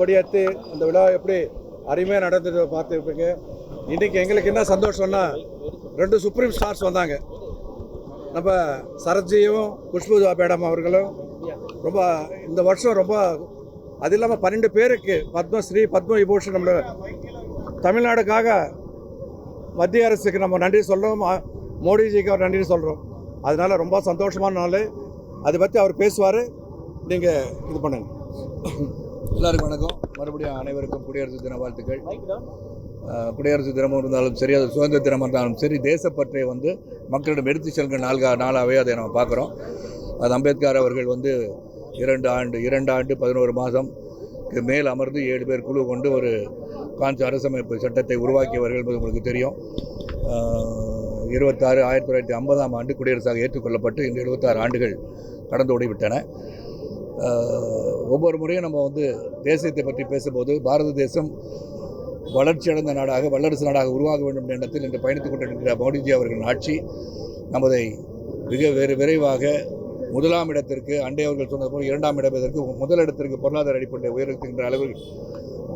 கொடியேற்றி அந்த விழா எப்படி அருமையாக நடந்தது பார்த்துருப்பீங்க. இன்றைக்கி எங்களுக்கு என்ன சந்தோஷம்னா ரெண்டு சுப்ரீம் ஸ்டார்ஸ் வந்தாங்க. நம்ம சரத்ஜியும் குஷ்பு மேடம் அவர்களும் ரொம்ப இந்த வருஷம் ரொம்ப அது இல்லாமல் பன்னெண்டு பேருக்கு பத்மஸ்ரீ பத்ம விபூஷன் நம்ம தமிழ்நாடுக்காக மத்திய அரசுக்கு நம்ம நன்றி சொல்கிறோம் மோடிஜிக்கு அவர் நன்றி சொல்கிறோம் அதனால ரொம்ப சந்தோஷமான நாள். அதை பற்றி அவர் பேசுவார். நீங்கள் இது பண்ணுங்க. எல்லாருக்கும் வணக்கம். மறுபடியும் அனைவருக்கும் குடியரசு தின வாழ்த்துக்கள். குடியரசு தினமும் இருந்தாலும் சரி அது சுதந்திர தினமாக இருந்தாலும் சரி தேசப்பற்றை வந்து மக்களிடம் எடுத்து செல்கிற நாள்கா நாளாகவே அதை நம்ம பார்க்குறோம். அது அம்பேத்கர் அவர்கள் வந்து இரண்டு ஆண்டு இரண்டு ஆண்டு பதினோரு மாதம் மேல் அமர்ந்து ஏழு பேர் குழு கொண்டு ஒரு காஞ்சி அரசமைப்பு சட்டத்தை உருவாக்கியவர்கள் என்பது உங்களுக்கு தெரியும். இருபத்தாறு ஆயிரத்தி தொள்ளாயிரத்தி ஐம்பதாம் ஆண்டு குடியரசாக ஏற்றுக்கொள்ளப்பட்டு இந்த எழுபத்தாறு ஆண்டுகள் கடந்து ஓடிவிட்டன. ஒவ்வொரு முறையும் நம்ம வந்து தேசியத்தை பற்றி பேசும்போது பாரத தேசம் வளர்ச்சியடைந்த நாடாக வல்லரசு நாடாக உருவாக வேண்டும் என்ற எண்ணத்தில் இன்று பயணித்துக் கொண்டிருக்கிற மோடிஜி அவர்களின் ஆட்சி நமதை மிக வேறு விரைவாக முதலாம் இடத்திற்கு அண்டை அவர்கள் சொன்னது போல் இரண்டாம் இடத்திற்கு முதலிடத்திற்கு பொருளாதார அடிப்படை உயர்த்துகின்ற அளவில்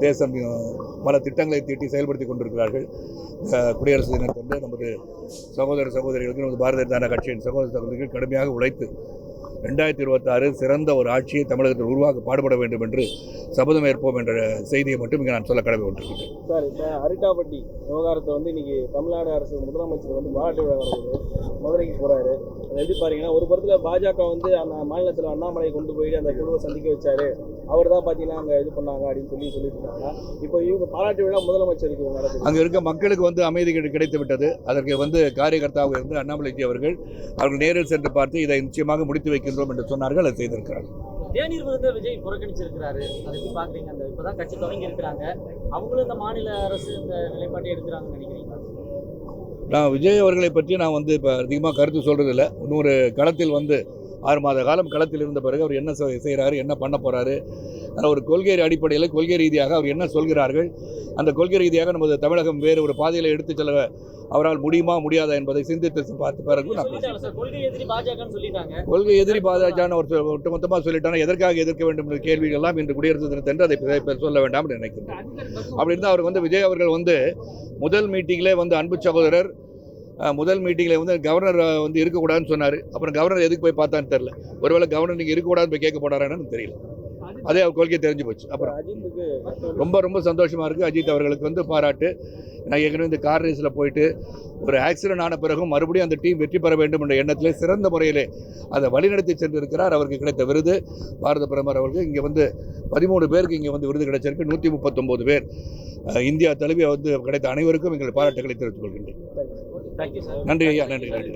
தேசம் பல திட்டங்களை தீட்டி செயல்படுத்தி கொண்டிருக்கிறார்கள். குடியரசு தினத்தன்று நமது சகோதர சகோதரிகளுக்கு நமது பாரதிய ஜனதா கட்சியின் சகோதர சகோதரிகள் கடுமையாக உழைத்து ரெண்டாயிரத்தி இருபத்தாறு சிறந்த ஒரு ஆட்சியை தமிழகத்தில் உருவாக்க பாடுபட வேண்டும் என்று சபதம் ஏற்போம் என்ற செய்தியை மட்டும் இங்கே நான் சொல்ல கடமை கொண்டிருக்கிறேன் சார் இப்போ அரிட்டாப்பட்டி விவகாரத்தை வந்து இன்னைக்கு தமிழ்நாடு அரசு முதலமைச்சர் வந்து பாராட்டு விழா நடக்குது. மதுரைக்கு போறாரு. அதை எப்படி பாருங்கன்னா ஒரு புறத்தில் பாஜக வந்து அந்த மாநிலத்தில் அண்ணாமலையை கொண்டு போயிட்டு அந்த குழுவை சந்திக்க வச்சாரு. அவர் தான் பார்த்தீங்கன்னா அங்கே இது பண்ணாங்க அப்படின்னு சொல்லி சொல்லிட்டு இருக்காங்க இப்போ இவங்க பாராட்டு விழா முதலமைச்சருக்கு நடக்குது. அங்கே இருக்க மக்களுக்கு வந்து அமைதி கிடை- கிடைத்து விட்டது அதற்கு வந்து காரியகர்த்தாவாக இருந்து அண்ணாமலைஜி அவர்கள் அவர்கள் நேரில் சென்று பார்த்து இதை நிச்சயமாக முடித்து வைக்கின்றோம் என்று சொன்னார்கள் அதை செய்திருக்கிறார்கள். தேநீர் விருதை விஜய் புறக்கணிச்சிருக்கிறாரு. அதை எப்படி பாக்குறீங்க? அந்த இப்பதான் கட்சி தொடங்கி இருக்கிறாங்க. அவங்களும் இந்த மாநில அரசு இந்த நிலைப்பாட்டை எடுக்கிறாங்கன்னு நினைக்கிறீங்களா? நான் விஜய் அவர்களை பற்றி நான் வந்து இப்போ அதிகமாக கருத்து சொல்கிறதில்ல இன்னொரு களத்தில் வந்து ஆறு மாத காலம் களத்தில் இருந்த பிறகு அவர் என்ன செய்- செய்கிறாரு என்ன பண்ண போகிறாரு ஒரு கொள்கை அடிப்படையில் கொள்கை ரீதியாக அவர் என்ன சொல்கிறார்கள்? அந்த கொள்கை ரீதியாக நமது தமிழகம் வேறு ஒரு பாதையில் எடுத்துச் செல்ல அவரால் முடியுமா முடியாதா என்பதை சிந்தித்து பார்த்த பிறகு நான் கொள்கை எதிரி பாஜகன்னு ஒரு ஒட்டுமொத்தமாக சொல்லிட்டாங்க எதற்காக எதிர்க்க வேண்டும் என்ற கேள்விகள் எல்லாம் இன்று குடியரசு தினத்தன்று அதை சொல்ல வேண்டாம் என்று நினைக்கிறேன் அப்படி இருந்தால் அவர் வந்து விஜய் அவர்கள் வந்து முதல் மீட்டிங்கிலே வந்து அன்பு சகோதரர் முதல் மீட்டிங்கில் வந்து கவர்னர் வந்து இருக்கக்கூடாதுன்னு சொன்னார். அப்புறம் கவர்னர் எதுக்கு போய் பார்த்தான்னு தெரியல. ஒருவேளை கவர்னர் நீங்கள் இருக்கக்கூடாதுன்னு போய் கேட்க போனாரான்னு தெரியல. அதே அவர் கொள்கை தெரிஞ்சு போச்சு. அப்புறம் ரொம்ப ரொம்ப சந்தோஷமாக இருக்குது அஜித் அவர்களுக்கு வந்து பாராட்டு. நான் ஏற்கனவே இந்த கார் ரேஸில் போயிட்டு ஒரு ஆக்சிடென்ட் ஆன பிறகும் மறுபடியும் அந்த டீம் வெற்றி பெற வேண்டும் என்ற எண்ணத்திலே சிறந்த முறையிலே அதை வழிநடத்தி சென்றிருக்கிறார். அவருக்கு கிடைத்த விருது. பாரத பிரதமர் அவருக்கு இங்கே வந்து பதிமூணு பேருக்கு இங்கே வந்து விருது கிடைச்சிருக்கு. நூற்றி முப்பத்தொம்போது பேர். இந்தியா தழுவி வந்து கிடைத்த அனைவருக்கும் எங்கள் பாராட்டுகளை தெரிவித்துக் கொள்கின்றேன். நன்றி ஐயா நன்றி நன்றி.